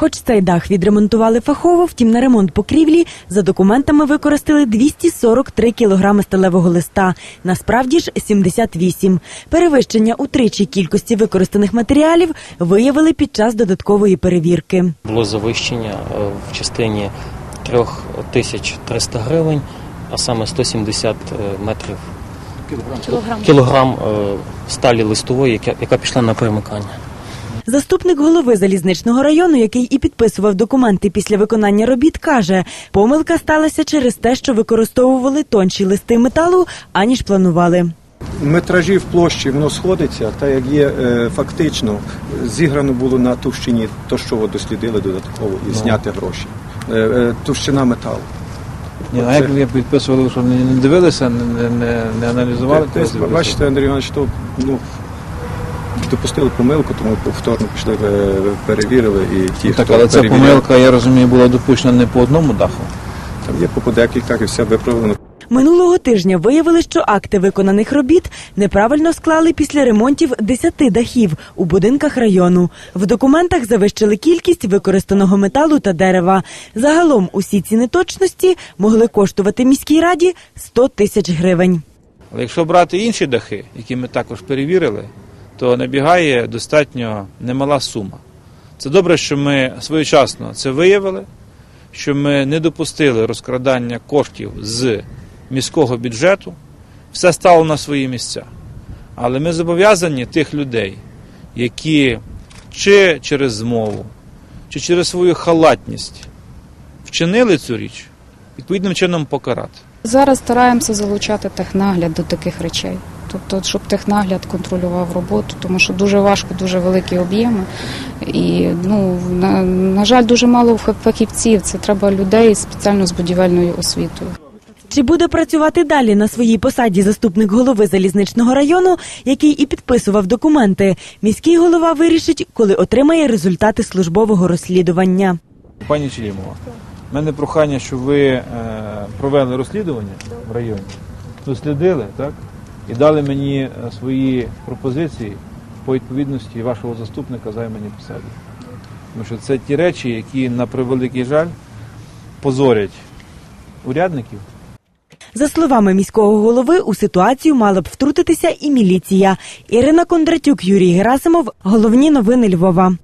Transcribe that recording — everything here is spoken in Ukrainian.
Хоч цей дах відремонтували фахово, втім на ремонт покрівлі за документами використали 243 кілограми сталевого листа. Насправді ж 78. Перевищення утричі кількості використаних матеріалів виявили під час додаткової перевірки. Було завищення е, в частині 3300 гривень, а саме 170 метрів кілограм, е, сталі листової, яка, яка пішла на перемикання. Заступник голови залізничного району, який і підписував документи після виконання робіт, каже, помилка сталася через те, що використовували тонші листи металу, аніж планували. метражі в площі воно сходиться, та як є е, фактично зіграно було на товщині, то що ви дослідили додатково і зняти гроші. Е, е, товщина металу. Ні, а як ви підписували, що не не дивилися, не, не, не аналізували? Тобто, бачите, Андрій Іванович, то ну, допустили помилку, тому повторно пішли, е, перевірили і ті, Ну, так, хто але ця перевіряв, помилка, я розумію, була допущена не по одному даху. там є по декількох і все виправлено. Минулого тижня виявили, що акти виконаних робіт неправильно склали після ремонтів 10 дахів у будинках району. В документах завищили кількість використаного металу та дерева. Загалом усі ці неточності могли коштувати міській раді 100 тисяч гривень. Але якщо брати інші дахи, які ми також перевірили, то набігає достатньо немала сума. Це добре, що ми своєчасно це виявили, що ми не допустили розкрадання коштів з міського бюджету, все стало на свої місця. Але ми зобов'язані тих людей, які чи через змову, чи через свою халатність вчинили цю річ, відповідним чином покарати. Зараз стараємося залучати технагляд до таких речей. Тобто, щоб технагляд контролював роботу, тому що дуже важко, дуже великі об'єми. І ну на, на жаль, дуже мало фахівців. Це треба людей спеціально з будівельною освітою. Чи буде працювати далі на своїй посаді заступник голови залізничного району, який і підписував документи? Міський голова вирішить, коли отримає результати службового розслідування. Пані Челімова, в мене прохання, щоб ви е, провели розслідування в районі, дослідили, так? І дали мені е, свої пропозиції по відповідності вашого заступника займаній посаді. Тому що це ті речі, які, на превеликий жаль, позорять урядників. За словами міського голови, у ситуацію мала б втрутитися і міліція. Ірина Кондратюк, Юрій Герасимов. Головні новини Львова.